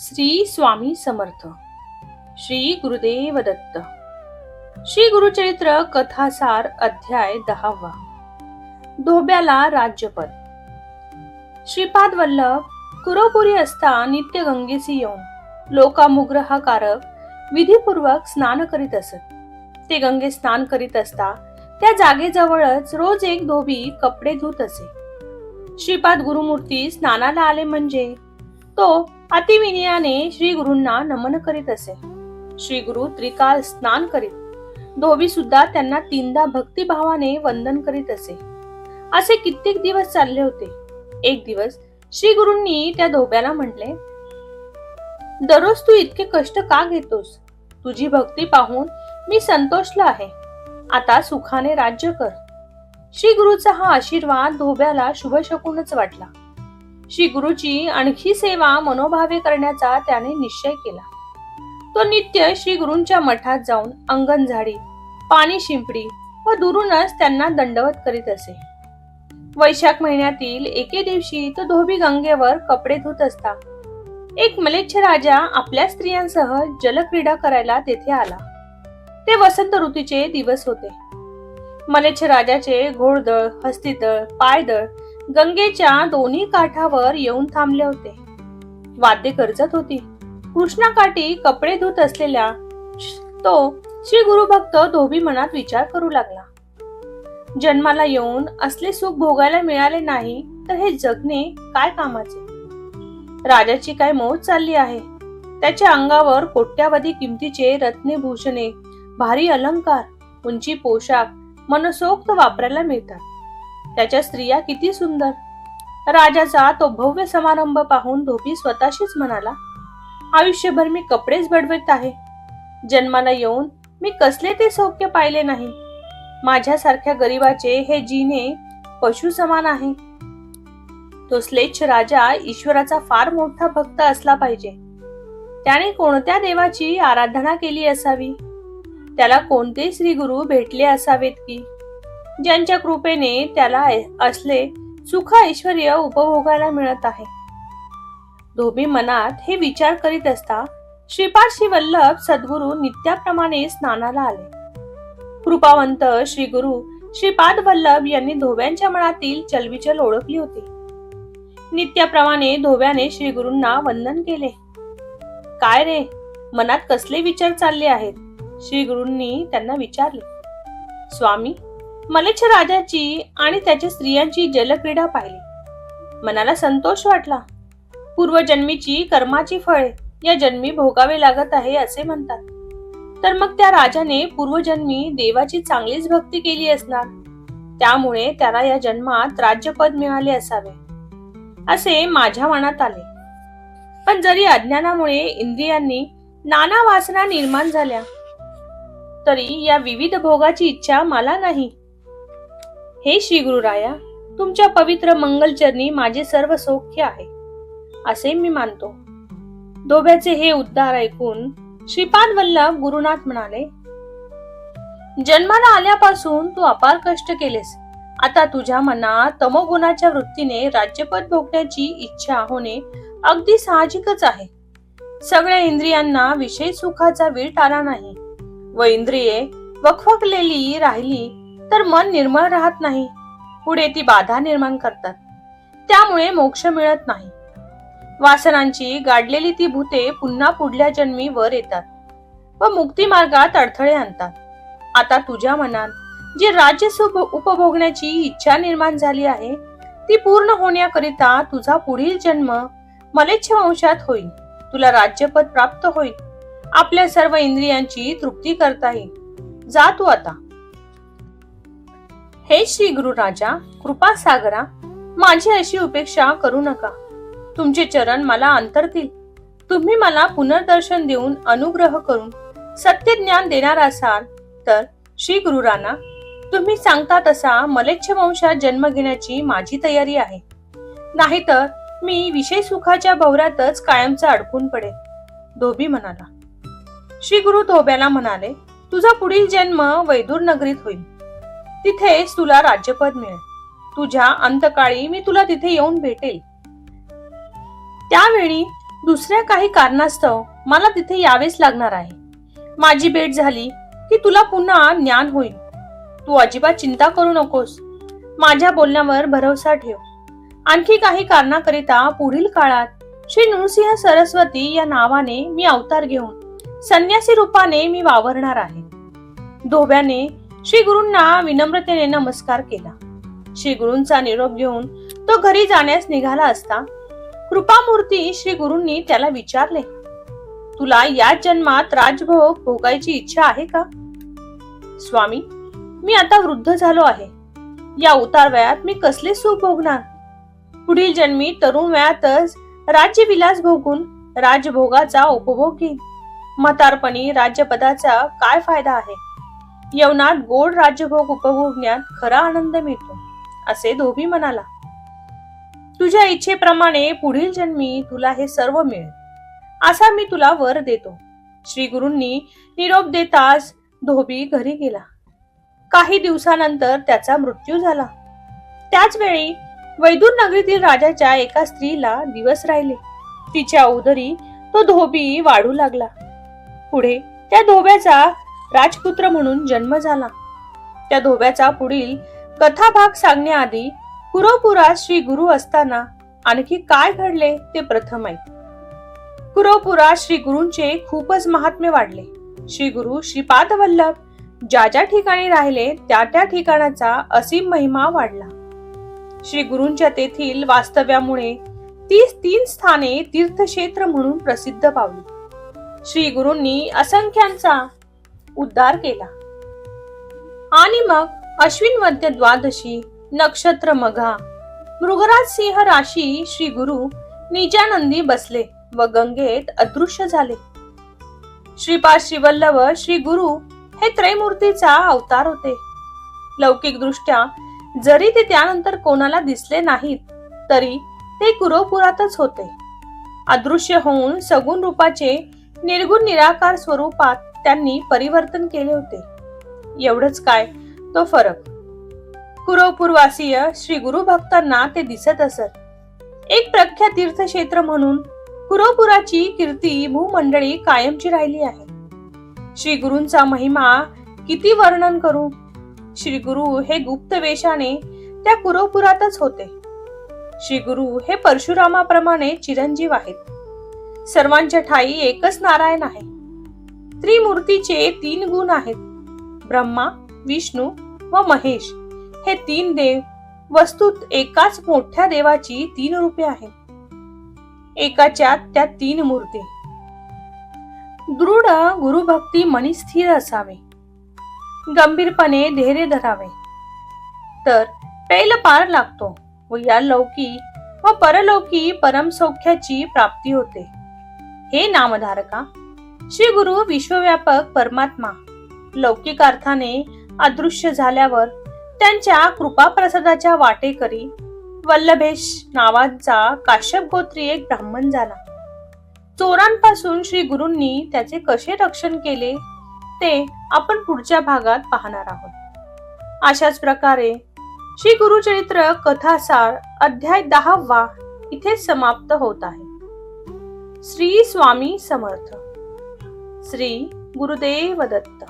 श्री स्वामी समर्थ. श्री गुरुदेव दत्त. श्री गुरुचरित्र कथासार अध्याय दहावा. धोब्याला राज्यपद. श्रीपाद वल्लभ कुरोपुरी असता नित्य गंगेसी येऊन लोकामुग्रहाकारक विधीपूर्वक स्नान करीत असत. ते गंगे स्नान करीत असता त्या जागेजवळच रोज एक धोबी कपडे धुत असे. श्रीपाद गुरुमूर्ती स्नानाला आले म्हणजे तो अतिविनयाने श्री गुरूंना नमन करीत असे. श्री गुरु त्रिकाल स्नान करीत धोबी सुद्धा त्यांना तीनदा भक्तिभावाने वंदन करीत असे. असे कित्येक दिवस चालले होते. एक दिवस श्री गुरूंनी त्या धोब्याला म्हटले दररोज तू इतके कष्ट का घेतोस? तुझी भक्ती पाहून मी संतोषला आहे. आता सुखाने राज्य कर. श्री गुरुचा हा आशीर्वाद धोब्याला शुभ शकूनच वाटला. श्री गुरुची आणखी सेवा मनोभावे करण्याचा त्याने निश्चय केला. तो नित्य श्री गुरूंच्या मठात जाऊन अंगण झाडी पाणी शिंपडी व दुरूनच त्यांना दंडवत करीत असे. वैशाख महिन्यातील एके दिवशी तो धोबी गंगेवर कपडे धुत असता. एक मलेच्छ राजा आपल्या स्त्रियांसह जलक्रीडा करायला तेथे आला. ते वसंत ऋतूचे दिवस होते. मलेच्छ राजाचे घोडदळ हस्तिदळ पायदळ गंगेच्या दोन्ही काठावर येऊन थांबले होते. वाद्य गरजत होती. कृष्णाकाठी कपडे धुत असलेल्या तो श्री गुरुभक्त धोबी मनात विचार करू लागला. जन्माला येऊन असले सुख भोगायला मिळाले नाही तर हे जगणे काय कामाचे? राजाची काय मौज चालली आहे? त्याच्या अंगावर कोट्यावधी किमतीचे रत्ने भूषणे भारी अलंकार उंची पोशाख मनसोक्त वापरायला मिळतात. त्याच्या स्त्रिया किती सुंदर. राजाचा तो भव्य समारंभ पाहून धोबी स्वतःशीच म्हणाला आयुष्यभर मी कपडेच बडवत आहे. जन्माला येऊन मी कसले ते सौख्य पाहिले नाही. माझ्यासारख्या गरीबाचे हे जीने पशु समान आहे. तो स्लेच्छ राजा ईश्वराचा फार मोठा भक्त असला पाहिजे. त्याने कोणत्या देवाची आराधना केली असावी? त्याला कोणते श्री गुरु भेटले असावेत की? ज्यांच्या कृपेने त्याला असले सुख ऐश्वर उपभोगायला मिळत आहे. धोबी मनात हे विचार करीत असता श्रीपाद श्री वल्लभ सद्गुरु नित्याप्रमाणे स्नानाला आले. कृपावंत श्री गुरु श्रीपाद वल्लभ यांनी धोब्यांच्या मनातील चलबिचल ओळखली होती. नित्याप्रमाणे धोब्याने श्री गुरूंना वंदन केले. काय रे मनात कसले विचार चालले आहेत? श्री गुरूंनी त्यांना विचारले. स्वामी मलेच्छ राजाची आणि त्याच्या स्त्रियांची जलक्रीडा पाहिली. मनाला संतोष वाटला. पूर्वजन्मीची कर्माची फळे या जन्मी भोगावे लागत आहे असे म्हणतात. तर मग त्या राजाने पूर्वजन्मी देवाची चांगलीच भक्ती केली असणार? त्यामुळे त्याला या जन्मात राज्यपद मिळाले असावे. असे माझ्या मनात आले. पण जरी अज्ञानामुळे इंद्रियांनी नाना वासना निर्माण झाल्या तरी या विविध भोगाची इच्छा मला नाही. हे श्री गुरुराया तुमच्या पवित्र मंगलचरणी माझे सर्व सौख्य आहे. असे मी मानतो. दोब्याचे हे उद्धार ऐकून श्रीपाद वल्लभ गुरुनाथ म्हणाले जन्माला आल्यापासून तू अपार कष्ट केलेस. आता तुझ्या मनात तमोगुणाच्या वृत्तीने राज्यपद भोगण्याची इच्छा होणे अगदी साहजिकच आहे. सगळ्या इंद्रियांना विषय सुखाचा वेळ आला नाही. व इंद्रिये वखवकलेली राहिली तर मन निर्मळ राहत नाही. पुढे ती बाधा निर्माण करतात. त्यामुळे मोक्ष मिळत नाही. वासनांची गाडलेली ती भूते पुन्हा पुढल्या जन्मी वर येतात व मुक्ती मार्गात अडथळे आणतात. आता तुझ्या मनात जी राज्य सुख उपभोगण्याची इच्छा निर्माण झाली आहे ती पूर्ण होण्याकरिता तुझा पुढील जन्म मलेच्छ वंशात होईल. तुला राज्यपद प्राप्त होईल. आपल्या सर्व इंद्रियांची तृप्ती करता येईल. जा तू आता. हे श्री गुरु राजा कृपा सागरा माझी अशी उपेक्षा करू नका. तुमचे चरण मला अंतरतील तुम्ही मला पुनर्दर्शन देऊन अनुग्रह करून सत्य ज्ञान देणार असाल तर श्री गुरुराना तुम्ही सांगता तसा मलेच्छ वंशात जन्म घेण्याची माझी तयारी आहे. नाहीतर मी विषय सुखाच्या भवऱ्यातच कायमचा अडकून पडेल धोबी म्हणाला. श्री गुरु धोब्याला म्हणाले तुझा पुढील जन्म वैदूर नगरीत होईल. तिथेच तुला राज्यपद मिळेल. तुझ्या अंतकाळी मी तुला तिथे येऊन भेटेल. त्यावेळी दुसऱ्या काही कारणास्तव मला तिथे यावेच लागणार आहे. माझी भेट झाली की तुला पुन्हा ज्ञान होईल. तू अजिबात चिंता करू नकोस. माझ्या बोलण्यावर भरोसा ठेव. आणखी काही कारणाकरिता पुढील काळात श्री नृसिंह सरस्वती या नावाने मी अवतार घेऊन संन्यासी रूपाने मी वावरणार आहे. धोब्याने श्री गुरूंना विनम्रतेने नमस्कार केला. श्री गुरूंचा निरोप घेऊन तो घरी जाण्यास निघाला असता कृपामूर्ती श्री गुरूंनी त्याला विचारले तुला या जन्मात राजभोग भोगायची इच्छा आहे का? स्वामी मी आता वृद्ध झालो आहे. या उतार वयात मी कसले सुख भोगणार? पुढील जन्मी तरुण वयातच राज्यविलास भोगून राजभोगाचा उपभोग घेईन. म्हातारपणी राज्यपदाचा काय फायदा आहे? यवनात गोड राज्यभोग उपभोगण्यात खरा आनंद मिळतो असे धोबी म्हणाला. तुझ्या इच्छेप्रमाणे पुढील जन्मी तुला हे सर्व मिळेल. असा मी तुला वर देतो. श्री गुरूंनी निरोप देताच धोबी घरी गेला. काही दिवसानंतर त्याचा मृत्यू झाला. त्याच वेळी वैदूर नगरीतील राजाच्या एका स्त्रीला दिवस राहिले. तिच्या उदरी तो धोबी वाढू लागला. पुढे त्या धोब्याचा राजपुत्र म्हणून जन्म झाला. त्या धोब्याचा पुढील कथाभाग सांगण्याआधी कुरोपुरात श्री गुरु असताना आणखी काय घडले ते प्रथम ऐक. कुरोपुरात श्री गुरूंचे खूपच महात्म्य वाढले. श्री गुरु श्रीपाद वल्लभ ज्या ज्या ठिकाणी राहिले त्या त्या ठिकाणाचा असीम महिमा वाढला. श्री गुरूंच्या तेथील वास्तव्यामुळे ती तीन स्थाने तीर्थक्षेत्र म्हणून प्रसिद्ध पावली. श्री गुरूंनी असंख्यांचा उद्धार केला. आणि मग अश्विन मध्य द्वादशी नक्षत्र मघा मृगराज सिंह राशी श्री गुरु निजानंदी बसले व गंगेत अदृश्य झाले. श्रीपाद श्रीवल्लभ श्री गुरु हे त्रैमूर्तीचा अवतार होते. लौकिक दृष्ट्या जरी ते त्यानंतर कोणाला दिसले नाहीत तरी ते कुरोपुरातच होते. अदृश्य होऊन सगुण रूपाचे निर्गुण निराकार स्वरूपात त्यांनी परिवर्तन केले होते. एवढंच काय? तो फरक. कुरवपूरवासीय श्री गुरु भक्तांना ते दिसत असत. एक प्रख्यात तीर्थक्षेत्र म्हणून कुरवपुराची कीर्ती भूमंडळी कायमची राहिली आहे. श्री गुरूंचा महिमा किती वर्णन करू? श्री गुरु हे गुप्त वेशाने त्या कुरवपुरातच होते. श्री गुरु हे परशुरामाप्रमाणे चिरंजीव आहेत. सर्वांच्या ठाई एकच नारायण आहे. त्रिमूर्तीचे तीन गुण आहेत. ब्रह्मा विष्णू व महेश. हे तीन देव वस्तूत एकाच मोठ्या देवाची तीन रूपे आहेत. एकाच्या त्या तीन मूर्ती. दृढ गुरुभक्ती मनी स्थिर असावे. गंभीरपणे धैर्य धरावे. तर पैल पार लागतो व या लौकी व परलौकी परमसौख्याची प्राप्ती होते. हे नामधारका श्री गुरु विश्वव्यापक परमात्मा. लौकिक अर्थाने अदृश्य झाल्यावर त्यांच्या कृपाप्रसादाच्या वाटेकरी वल्लभेश नावाचा काश्यप गोत्री एक ब्राह्मण झाला. चोरांपासून श्री गुरूंनी त्याचे कसे रक्षण केले ते आपण पुढच्या भागात पाहणार आहोत. अशाच प्रकारे श्री गुरुचरित्र कथासार अध्याय दहावा इथे समाप्त होत आहे. श्री स्वामी समर्थ. श्री गुरुदेव दत्त